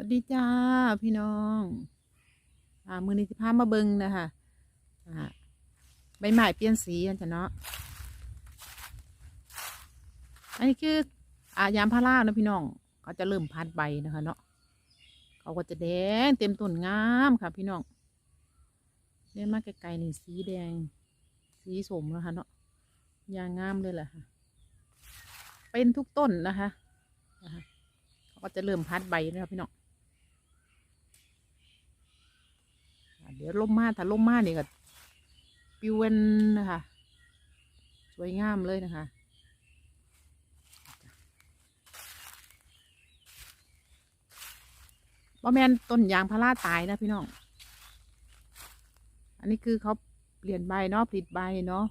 วัสดีจ้าพี่น้อง อ่า มือนี้สิพามาเบิงนะคะอ่าใบไม้เปลี่ยนสีอันจ้ะเนาะ อันนี้คืออายามพารานะพี่น้อง เขาจะเริ่มพัดใบนะคะเนาะ เขาก็จะแดงเต็มต้นงามค่ะ พี่น้องเล่นมาไกลๆนี่สีแดง สีสมนะคะเนาะ ยางงามเลยแหละค่ะ เป็นทุกต้นนะคะ นะคะเขาก็จะเริ่มพัดใบนะคะพี่น้อง อะ เดี๋ยวล่มมาถ้าล่มมาเนี่ยก็ปิวเวนนะคะ สวยงามเลยนะคะว่แมนต้นยางพาราตายนะพี่น้อง อันนี้คือเขาเปลี่ยนใบเนาะผลิตใบเนาะ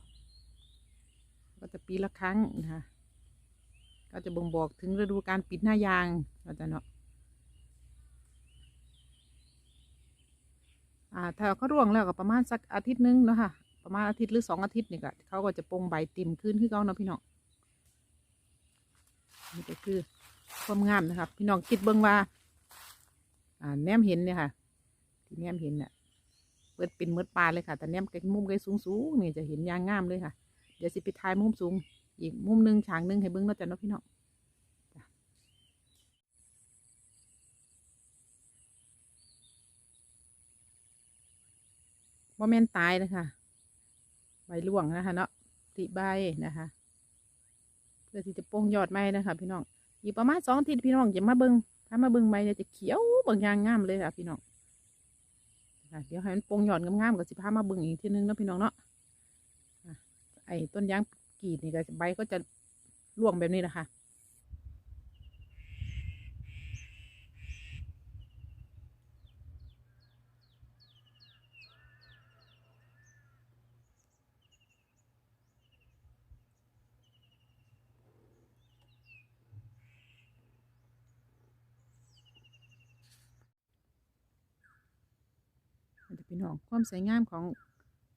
ก็จะปีละครั้งนะคะ ก็จะบ่งบอกถึงฤดูการปิดหน้ายางเราจะเนาะ อ่าถ้าเขาร่วงแล้วก็ประมาณสักอาทิตย์หนึงเนาะค่ะ ประมาณอาทิตย์หรือสองอาทิตย์นี่ก็เขาก็จะปงใบติ่มขึ้นขึ้นเขาเนาะพี่น้องนี่ก็คือความงามนะครับ พี่น้องคิดเบิ่งว่า อ่าแนมเห็นเนี่ยค่ะ ที่แนมเห็นเนี่ยเปิดเป็นเมืดปลาเลยค่ะ แต่แนมไกลมุมไกลสูงสูงๆนี่จะเห็นยางงามเลยค่ะ เดี๋ยวสิไปถ่ายมุมสูง อีกมุมหนึ่งฉากหนึ่งให้เบิ่งนาะจ้ะเนาะพี่น้องจ้ะว่า แม่นตายนะคะใบร่วงนะคะ เนาะติใบนะคะ เพื่อที่จะโป่งยอดไม้นะคะ พี่น้องอีกประมาณสองทิตย์พี่น้องจะมาเบิงถ้ามาเบิ้งใบเนี่ยจะเขียวเบางอย่างงามเลยค่ะพี่น้องเดี๋ยวให้มันโป่งยอดงามๆก็สิพามาเบิ้งอีกทีนึงนะพี่น้องเนาะไอ้ต้นยางกรีดนี่ก็ใบก็จะร่วงแบบนี้นะคะ มันจะเป็นหองความสวยงามของ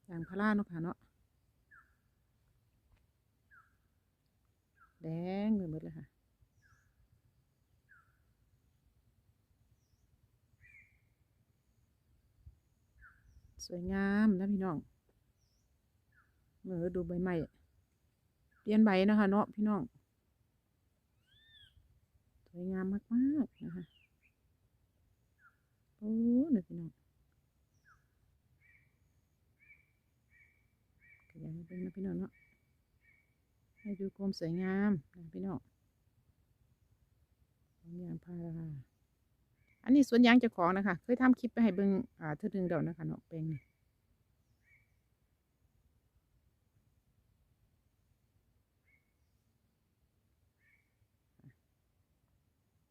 ยางพาราเนาะค่ะเนาะแดงไปหมดเลยค่ะสวยงามนะพี่น้องเออดูใบไม้เปลี่ยนใบนะคะเนาะพี่น้อง สวยงามมากๆนะคะ โอ้เนี่ยพี่น้อง ก็อ ยากให้เป็นนะพี่น้องเนาะให้ดูความสวยงามนะพี่น้องของยางพาราอันนี้สวนยางเจ้าของนะคะ เคยทำคลิปไปให้เบิ่งอ่าเธอดึงเดอกนะคะเนาะแปลงนี่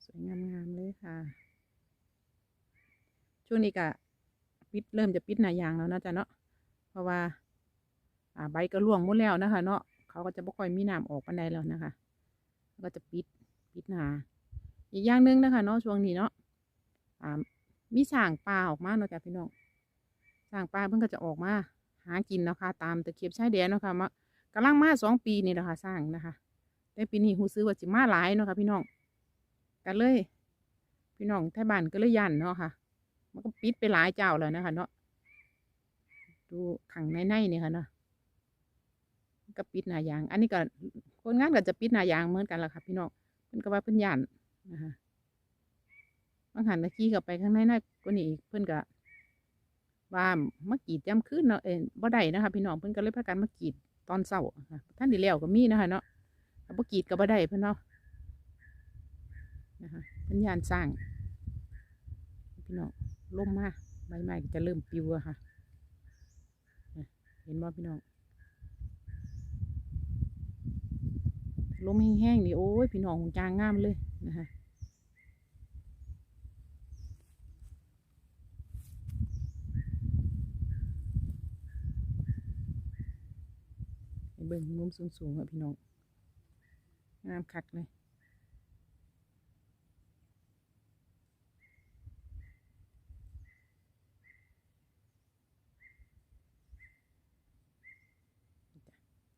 สวยงามๆเลยค่ะ ช่วงนี้ก็ปิดเริ่มจะปิดหนายางแล้วนะจ๊ะเนาะ เพราะว่า อ่าใบก็ร่วงหมดแล้วนะคะ เนาะเขาก็จะบ่ค่อยมีน้ำออกปันใดแล้วนะคะก็จะปิดปิดหนาอีกอย่างหนึ่งนะคะ เนาะช่วงนี้เนาะอ่ามีสร้างปลาออกมาเนาะจ้ะพี่น้องสร้างปลาเพิ่งก็จะออกมา หากินเนาะคะตามตะเข็บชายแดนเนาะค่ะมากำลังมาสองปีนี่แหละค่ะสร้างนะคะ แต่ปีนี้หูซื้อว่าสิมาหลายเนาะค่ะพี่น้องกันเลย พี่น้องไทยบ้านก็เลยยันเนาะค่ะ มันก็ปิดไปหลายเจ้าแล้วนะคะ เนาะดูขังในในๆเนี่ยค่ะเนาะ ก็ปิดหน้ายาง อันนี้ก็คนงานก็จะปิดหน้ายางเหมือนกันแหละค่ะพี่น้องเพิ่นก็ว่าเพิ่นย่านนะคะบางหันตะกี้ก็ไปข้างในน่ากว่านี้อีกเพิ่นก็ว่าเมื่อกีดย้ำขึ้นเนาะเอ็นบ่ได้นะคะพี่น้องเพิ่นก็เลยพากันมากรีดตอนเช้าท่านดีแล้วก็มีนะคะเนาะถ้าบ่กีดก็บ่ได้เพิ่นเนาะนะคะเพิ่นย่านสร้างพี่น้องล่มมาใบไม้ก็จะเริ่มปิวอะค่ะเนี่ยเห็นบ่พี่น้อง ลมแห้งๆนี่โอ้ยพี่น้องจางงามเลยนะคะเบิ่งมุมสูงๆค่ะพี่น้องงามคักเลย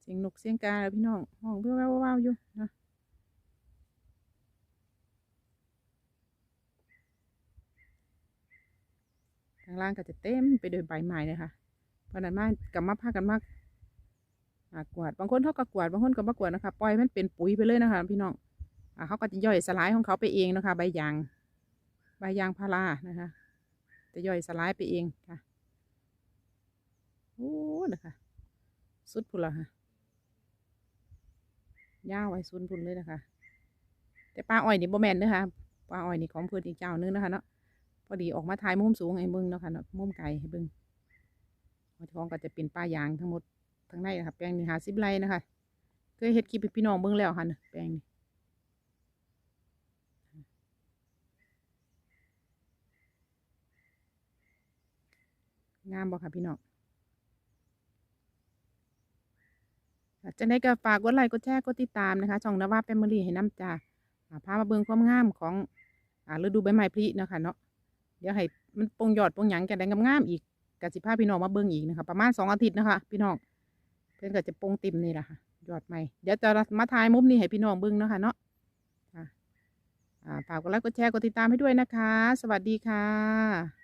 เสียงนกเสียงกาพี่น้องห้องเพื่อว้าวๆอยู่นะทางล่างก็จะเต็มไปด้วยใบไม้เลยค่ะเพราะนั้นมากกับมาพากันมากกวาดบางคนเขาก็กวาดบางคนก็บ่กวาดนะคะปล่อยมันเป็นปุ๋ยไปเลยนะคะ พี่น้องอเขาก็จะย่อยสลายของเขาไปเองนะคะ ใบยางใบยางพารานะคะ จะย่อยสลายไปเองค่ะโอ้นะคะสุดพุ่นละค่ะ ย่าวไว้สุดพุ่นเลยนะคะ แต่ปลาอ้อยนี่บ่แม่นเด้อค่ะปลาอ้อยนี่ของเพื่อนอีกเจ้านึงนะคะเนาะพอดีออกมาถ่ายมุมสูงให้เบิ่งเนาะค่ะเนาะมุมไกลให้เบิ่งของเจ้องก็จะเป็นป่ายางทั้งหมดทั้งในนะคะแปลงนี่หาสิบไร่นะคะเคยเฮ็ดคลิปพี่น้องเบิ่งแล้วค่ะแปลงนี้งามบ่ค่ะพี่น้องอะ จะได้ก็ฝากกดไลค์กดแชร์กดติดตามนะคะ ช่องนว่าแฟมิลี่ให้น้ำจ้าอ่าพามาเบิ่งความงามของฤดูใบไม้ผลิเนาะคะเนาะเดี๋ยวให้มันปงยอดปงหยังกันได้งามๆอีกกสิพาพี่น้องมาเบิ่งอีกนะคะ ประมาณสองอาทิตย์นะคะ พี่น้องเพื่อนก็จะปงติ่มนี่แหละค่ะยอดใหม่เดี๋ยวจะมาถ่ายมุมนี้ให้พี่น้องเบิ่งเนาะคะเนาะฝากกดไลค์กดแชร์กดติดตามให้ด้วยนะคะ สวัสดีค่ะ